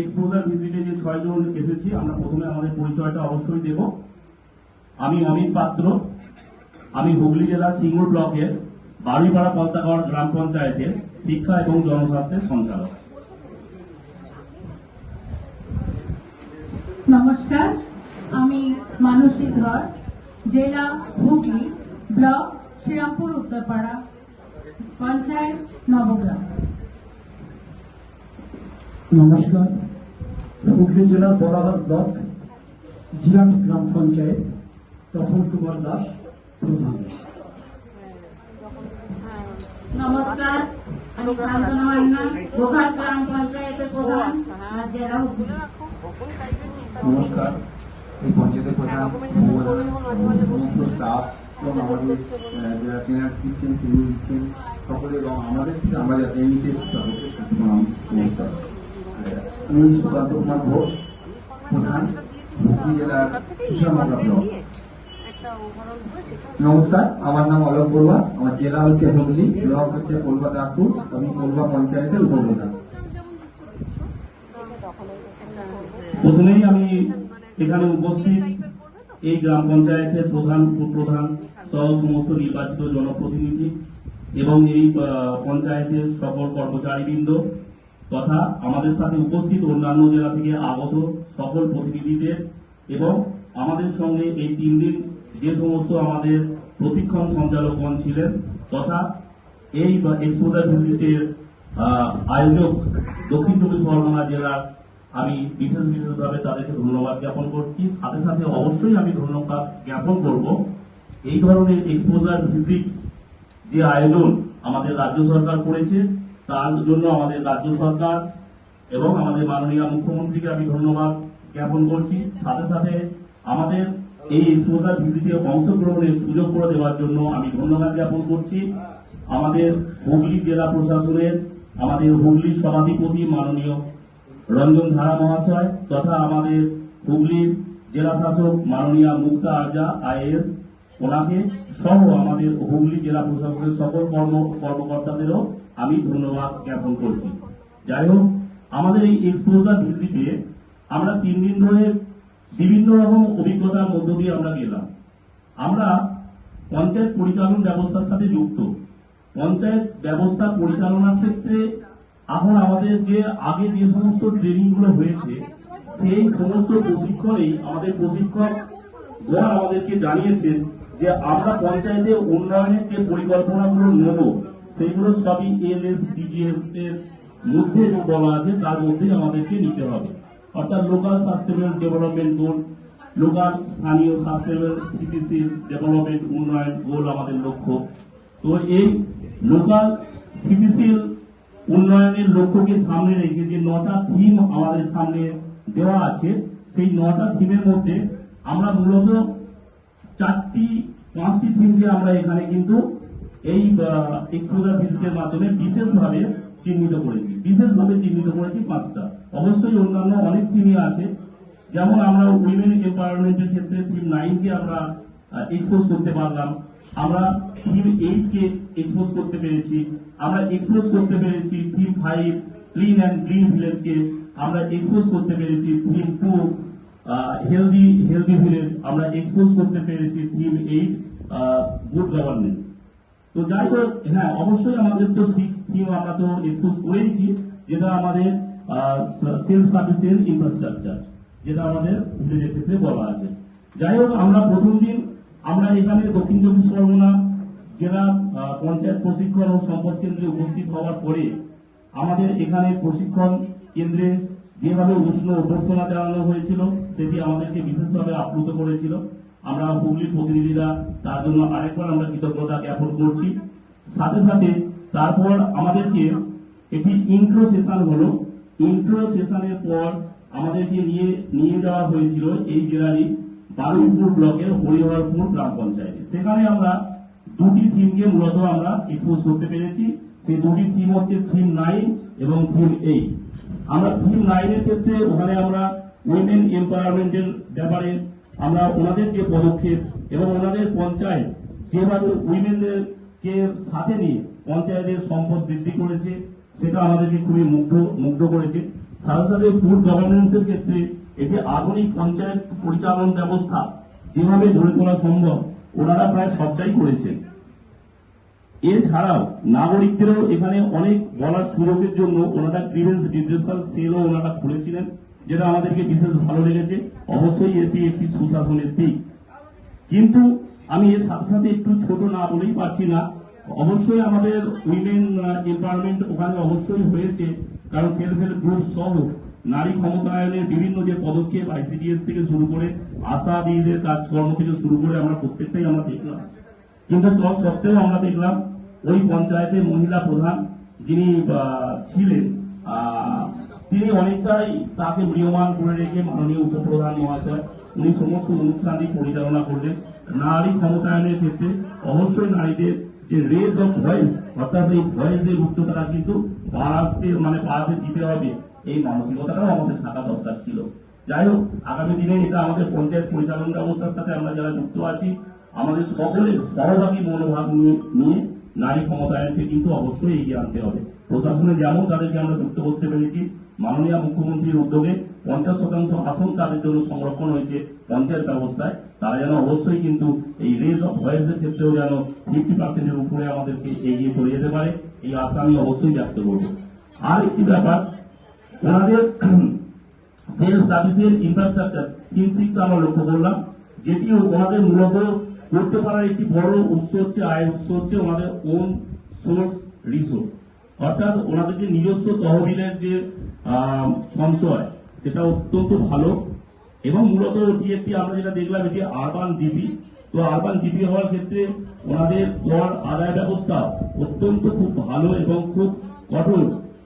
Exposure ভিজিটে যে ছয়জন এসেছি আমরা প্রথমে আমাদের পরিচয়টা অবশ্যই দেব। আমি অমিত পাত্র। আমি হুগলি জেলার সিঙ্গুর ব্লকের বাড়িপাড়া পলতাগড় গ্রাম পঞ্চায়েতের শিক্ষা এবং জনস্বাস্থ্যের সঞ্চালক। নমস্কার আমি মানসী ধর জেলা হুগলি ব্লক শ্রীরামপুর উত্তরপাড়া পঞ্চায়েত নবগ্রাম। নমস্কার হুগলি জেলা বরাবর ব্লক জিরাট গ্রাম পঞ্চায়েত তপন কুমার দাস প্রধান। নমস্কার আমি শান্তনু মান্না গোঘাট গ্রাম পঞ্চায়েতের প্রধান জেলা হুগলি নমস্কার এই পঞ্চায়েতের প্রধান সমস্ত স্টাফ এবং আমাদের যারা ট্রেনার দিচ্ছেন দিচ্ছেন সকলে এবং আমাদের তাদেরকে নমস্কার। আমি সুকান্ত কুমার ঘোষ প্রধান হুগলি নমস্কার, আমার নাম অলোক বড়ুয়া, আমার জেলা হচ্ছে হুগলি ব্লক হচ্ছে কলকাতাপুর আমি কলকা পঞ্চায়েতের উপপ্রধান। প্রথমেই আমি এখানে উপস্থিত এই গ্রাম পঞ্চায়েতের প্রধান, উপপ্রধান সহ সমস্ত নির্বাচিত জনপ্রতিনিধি এবং এই পঞ্চায়েতের সকল কর্মচারীবৃন্দ তথা আমাদের সাথে উপস্থিত অন্যান্য জেলা থেকে আগত সকল প্রতিনিধিদের এবং আমাদের সঙ্গে এই তিন দিন যে সমস্ত আমাদের প্রশিক্ষণ সঞ্চালকগণ ছিলেন তথা এই এক্সপোজার ভিজিটের আয়োজক দক্ষিণ চব্বিশ পরগনা জেলার আমি বিশেষ বিশেষভাবে তাদেরকে ধন্যবাদ জ্ঞাপন করছি। সাথে সাথে অবশ্যই আমি ধন্যবাদ জ্ঞাপন করব। এই ধরনের এক্সপোজার ভিজিট যে আয়োজন আমাদের রাজ্য সরকার করেছে তার জন্য আমাদের রাজ্য সরকার এবং আমাদের মাননীয় মুখ্যমন্ত্রীকে আমি ধন্যবাদ জ্ঞাপন করছি। সাথে সাথে আমাদের এই এক্সপোজার ভিজিটে অংশগ্রহণের সুযোগ করে দেওয়ার জন্য আমি ধন্যবাদ জ্ঞাপন করছি। আমাদের হুগলি জেলা প্রশাসনের, আমাদের হুগলির সভাধিপতি মাননীয় রঞ্জন ধারা মহাশয় তথা আমাদের হুগলির জেলা শাসক মাননীয়া মুক্তা আরজা আইএস ওনাকে সহ আমাদের হুগলি জেলা প্রশাসনের সকল কর্ম, কর্মকর্তাদেরও আমি ধন্যবাদ জ্ঞাপন করছি। যাই হোক, আমাদের এই এক্সপোজার ভিজিটে আমরা তিন দিন ধরে বিভিন্ন রকম অভিজ্ঞতার মধ্য দিয়ে আমরা গেলাম। আমরা পঞ্চায়েত পরিচালন ব্যবস্থার সাথে যুক্ত। পঞ্চায়েত ব্যবস্থা পরিচালনার ক্ষেত্রে এখন আমাদের যে আগে যে সমস্ত ট্রেনিংগুলো হয়েছে, সেই সমস্ত প্রশিক্ষণেই আমাদের প্রশিক্ষক আমাদেরকে জানিয়েছেন যে আমরা পঞ্চায়েতের উন্নয়নের যে পরিকল্পনাগুলো নেব সেইগুলো সবই এলএস ডিজিএস এর মধ্যে যে বলা আছে, তার মধ্যে আমাদেরকে নিতে হবে। অর্থাৎ local sustainable development goal, local স্থানীয় সাস্টেনেবল স্থিতিশীল ডেভেলপমেন্ট উন্নয়ন গোল আমাদের লক্ষ্য। তো এই লোকাল স্থিতিশীল উন্নয়নের লক্ষ্যকে সামনে রেখে যে নটা থিম আমাদের সামনে দেওয়া আছে, সেই নটা থিমের মধ্যে আমরা মূলত চারটি, পাঁচটি থিমকে আমরা এখানে কিন্তু এই এক্সপোজার ভিজিটের মাধ্যমে বিশেষভাবে চিহ্নিত করেছি। বিশেষভাবে চিহ্নিত করেছি পাঁচটা। অবশ্যই অন্যান্য অনেক থিমই আছে। যেমন আমরা উইমেন এম্পাওয়ারমেন্টের ক্ষেত্রে থিম নাইনকে আমরা এক্সপোজ করতে পারলাম। আমরা থিম এইটকে এক্সপোজ করতে পেরেছি। আমরা এক্সপোজ করতে পেরেছি theme five clean and green village কে। আমরা এক্সপোজ করতে পেরেছি theme two healthy healthy village আমরা এক্সপোজ করতে পেরেছি থিম এইট গুড গভর্নেন্স তো যাই হোক হ্যাঁ অবশ্যই আমাদের তো সিক্স থিম আমরা তো এক্সপোজ করেইছি, যেটা আমাদের সেলফ সাফিসিয়েন্ট ইনফ্রাস্ট্রাকচার যেটা আমাদের ভিলেজের ক্ষেত্রে বলা আছে। যাই হোক, আমরা প্রথম দিন, আমরা এখানে দক্ষিণ চব্বিশ পরগনা জেলা পঞ্চায়েত প্রশিক্ষণ ও সম্পদ কেন্দ্রে উপস্থিত হওয়ার পরে আমাদের এখানে প্রশিক্ষণ কেন্দ্রে যেভাবে উষ্ণ অভ্যর্থনা জানানো হয়েছিল, সেটি আমাদেরকে বিশেষভাবে আপ্লুত করেছিল। আমরা হুগলির প্রতিনিধিরা, তার জন্য আরেকবার আমরা কৃতজ্ঞতা জ্ঞাপন করছি। সাথে সাথে তারপর আমাদেরকে একটি ইন্ট্রো সেশন হলো। ইন্ট্রো সেশনের পর আমাদেরকে নিয়ে নিয়ে যাওয়া হয়েছিল এই জেলারই বারুইপুর ব্লকের হরিহরপুর গ্রাম পঞ্চায়েতে। সেখানে আমরা দুটি থিমকে মূলত আমরা এক্সপোজ করতে পেরেছি। সেই দুটি থিম হচ্ছে থিম নাইন এবং থিম এইট আমরা থিম নাইনের ক্ষেত্রে ওখানে আমরা উইমেন এম্পাওয়ারমেন্টের ব্যাপারে আমরা ওনাদের যে পদক্ষেপ এবং ওনাদের পঞ্চায়েত যেভাবে উইমেনদেরকে সাথে নিয়ে পঞ্চায়েতের সম্পদ বৃদ্ধি করেছে, সেটা আমাদেরকে খুবই মুগ্ধ মুগ্ধ করেছে। সাথে সাথে ফুড গভর্নেন্সের ক্ষেত্রে একটি আধুনিক পঞ্চায়েত পরিচালন ব্যবস্থা যেভাবে গড়ে তোলা সম্ভব, ওনারা প্রায় সবটাই করেছেন। এছাড়াও নাগরিকদেরও এখানে অনেক বলার সুযোগের জন্য ওনারা গ্রিভেন্স ডিড্রেসাল সেলও ওনারা খুলেছিলেন যেটা আমাদেরকে বিশেষ ভালো লেগেছে। অবশ্যই এটি একটি সুশাসনের দিক। কিন্তু আমি এর সাথে সাথে একটু ছোট না বলেই পারছি না। অবশ্যই আমাদের উইমেন এম্পাওয়ারমেন্ট ওখানে অবশ্যই হয়েছে, কারণ সেলফ হেল্প গ্রুপ সহ নারী ক্ষমতায়নের বিভিন্ন যে পদক্ষেপ আইসিডিএস থেকে শুরু করে আশা দিদিদের কাজকর্ম থেকে শুরু করে আমরা প্রত্যেকটাই আমরা দেখলাম। কিন্তু তৎসত্ত্বেও আমরা দেখলাম ওই পঞ্চায়েতের মহিলা প্রধান যিনি ছিলেন তিনি অনেকটাই তাকে ম্রিয়মান করে রেখে মাননীয় উপপ্রধান মহাশয় উনি সমস্ত অনুষ্ঠানটি পরিচালনা করলেন। নারী ক্ষমতায়নের ক্ষেত্রে অবশ্যই নারীদের যে রেজ অফ ভয়েস অর্থাৎ এই ভয়েসের উচ্চতাটা কিন্তু বাড়াতে মানে বাড়াতে দিতে হবে। এই মানসিকতাটাও আমাদের থাকা দরকার ছিল। যাই হোক, আগামী দিনে এটা আমাদের পঞ্চায়েত পরিচালন ব্যবস্থার সাথে আমরা যারা যুক্ত আছি, আমাদের সকলের সহভাগী মনোভাব নিয়ে নিয়ে নারী ক্ষমতায়নকে কিন্তু অবশ্যই এগিয়ে আনতে হবে। প্রশাসনে যেমন তাদেরকে আমরা যুক্ত করতে পেরেছি, মাননীয় মুখ্যমন্ত্রীর উদ্যোগে পঞ্চাশ শতাংশ আসন তাদের জন্য সংরক্ষণ হয়েছে পঞ্চায়েত ব্যবস্থায়। তারা যেন অবশ্যই কিন্তু এই রেজ অফ ভয়েসের ক্ষেত্রেও যেন ফিফটি পার্সেন্টের উপরে আমাদেরকে এগিয়ে চলে যেতে পারে, এই আশা আমি অবশ্যই ব্যক্ত করব। আর একটি ব্যাপার, ওনাদের সেলফ সার্ভিসের ইনফ্রাস্ট্রাকচার তিন সিক্স আমরা লক্ষ্য করলাম, যেটি ওনাদের মূলত করতে পারার একটি বড় উৎস হচ্ছে, আয়ের উৎস হচ্ছে ওনাদের ওন সোর্স রিসোর্স অর্থাৎ ওনাদের যে নিজস্ব তহবিলের যে সঞ্চয়, সেটা অত্যন্ত ভালো। এবং মূলত এটি একটি আমরা যেটা দেখলাম, এটি আরবান ডিপি তো আরবান ডিপি হওয়ার ক্ষেত্রে ওনাদের কর আদায় ব্যবস্থা অত্যন্ত খুব ভালো এবং খুব কঠোর।